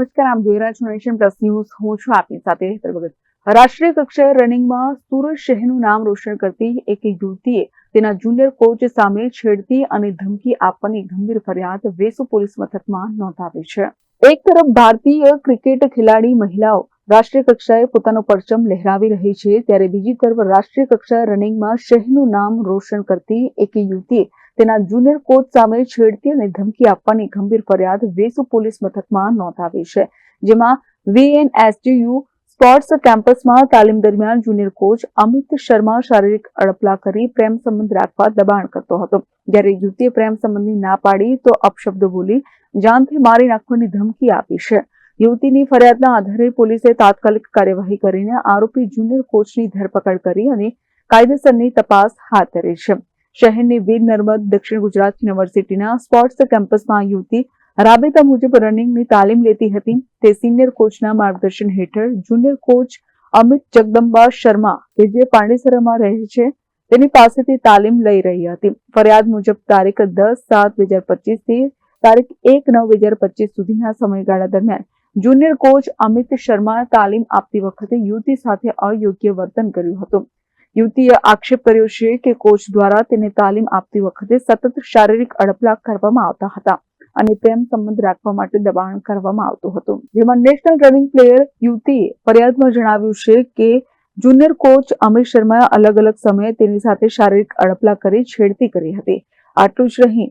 નમસ્કાર આપ જોઈ રહ્યા નેશન પ્લસ ન્યૂઝ હું છું આપની સાથે હેતર ભગત. રાષ્ટ્રીય કક્ષાએ રનિંગમાં સુરત શહેરનું નામ રોશન કરતી એક યુવતીએ તેના જુનિયર કોચ સામે છેડતી અને ધમકી આપવાની ગંભીર ફરિયાદ વેસુ પોલીસ મથકમાં નોંધાવી છે. એક તરફ ભારતીય ક્રિકેટ ખેલાડી મહિલાઓ રાષ્ટ્રીય કક્ષાએ પોતાનો પરચમ લહેરાવી રહી છે, ત્યારે બીજી તરફ રાષ્ટ્રીય કક્ષાએ રનિંગમાં શહેરનું નામ રોશન કરતી એક યુવતીએ તેના જુનિયર કોચ સામે છેડતી અને ધમકી આપવાની ગંભીર ફરિયાદ વેસુ પોલીસ મથકમાં નોંધાવી છે, જેમાં વીએનએસટીયુ સ્પોર્ટ્સ કેમ્પસમાં તાલીમ દરમિયાન જુનિયર કોચ અમિત શર્મા શારીરિક અડપલા કરી પ્રેમ સંબંધ રાખવા દબાણ કરતો હતો. જ્યારે યુવતીએ પ્રેમ સંબંધની ના પાડી તો અપશબ્દ બોલી જાનથી મારી નાખવાની ધમકી આપી છે. યુવતીની ફરિયાદના આધારે પોલીસે તાત્કાલિક કાર્યવાહી કરીને આરોપી જુનિયર કોચની ધરપકડ કરી અને કાયદેસરની તપાસ હાથ ધરી છે. શહેરની વીર નર્મદ દક્ષિણ ગુજરાત યુનિવર્સિટીના સ્પોર્ટ્સ કેમ્પસમાં યુવતી રાબેતા મુજબ રનિંગની તાલીમ લેતી હતી. તે સિનિયર કોચના માર્ગદર્શન હેઠળ જુનિયર કોચ અમિત જગદંબા શર્મા, કે જે પાંડેસરામાં રહે છે, તેની પાસેથી તાલીમ લઈ રહી હતી. ફરિયાદ મુજબ તારીખ દસ સાત બે હજાર પચીસથી તારીખ એક નવ બે હજાર પચીસ સુધીના સમયગાળા દરમિયાન જુનિયર કોચ અમિત શર્મા તાલીમ આપતી વખતે યુવતી સાથે અયોગ્ય વર્તન કર્યું હતું. યુવતીએ આક્ષેપ કર્યો છે કે કોચ દ્વારા તેને તાલીમ આપતી વખતે સતત શારીરિક અડપલા કરવામાં આવતા હતા અને પ્રેમ સંબંધ રાખવા માટે દબાણ કરવામાં આવતું હતું. જેમાં નેશનલ રનિંગ પ્લેયર યુવતીએ ફરિયાદમાં જણાવ્યું છે કે જુનિયર કોચ અમિત શર્માએ અલગ અલગ સમયે તેની સાથે શારીરિક અડપલા કરી છેડતી કરી હતી. આટલું જ નહીં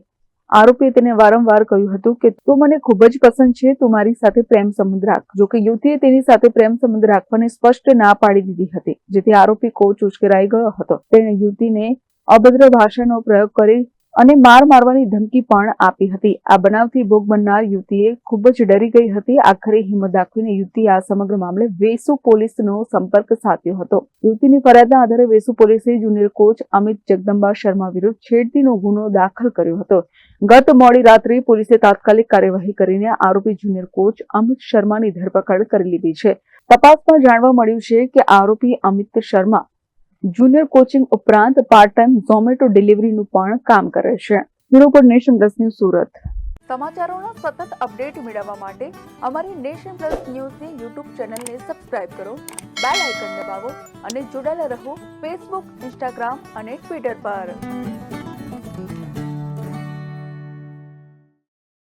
આરોપીએ તેને વારંવાર કહ્યું હતું કે, તું મને ખૂબ જ પસંદ છે, તું મારી સાથે પ્રેમ સંબંધ રાખ. જો કે યુવતીએ તેની સાથે પ્રેમ સંબંધ રાખવાની સ્પષ્ટ ના પાડી દીધી હતી, જેથી આરોપી કોચ ઉશ્કેરાઈ ગયો હતો. તેણે યુવતીને અભદ્ર ભાષાનો પ્રયોગ કરી અને માર મારવાની ધમકી પણ આપી હતી. આ બનાવથી ભોગ બનનાર યુવતીએ ખૂબ જ ડરી ગઈ હતી. આખરે હિંમત દાખવીને યુવતી આ સમગ્ર મામલે વેસુ પોલીસનો સંપર્ક સાધ્યો હતો. યુવતીની ફરિયાદના આધારે વેસુ પોલીસે જુનિયર કોચ અમિત જગદંબા શર્મા વિરુદ્ધ છેડતીનો ગુનો દાખલ કર્યો હતો. ગત મોડી રાત્રે પોલીસે તાત્કાલિક કાર્યવાહી કરીને આરોપી જુનિયર કોચ અમિત શર્માની ધરપકડ કરી લીધી છે. તપાસમાં જાણવા મળ્યું છે કે આરોપી અમિત શર્મા જુનિયર કોચિંગ ઉપરાંત પાર્ટ ટાઈમ ઝોમેટો ડિલિવરીનું પણ કામ કરે છે. Bureau Nation Plus News Surat. સમાચારોના સતત અપડેટ મેળવવા માટે અમારી નેશન પ્લસ ન્યૂઝની યુટ્યુબ ચેનલને સબસ્ક્રાઇબ કરો, બેલ આઇકન દબાવો અને જોડાયેલા રહો ફેસબુક ઇન્સ્ટાગ્રામ અને ટ્વિટર પર.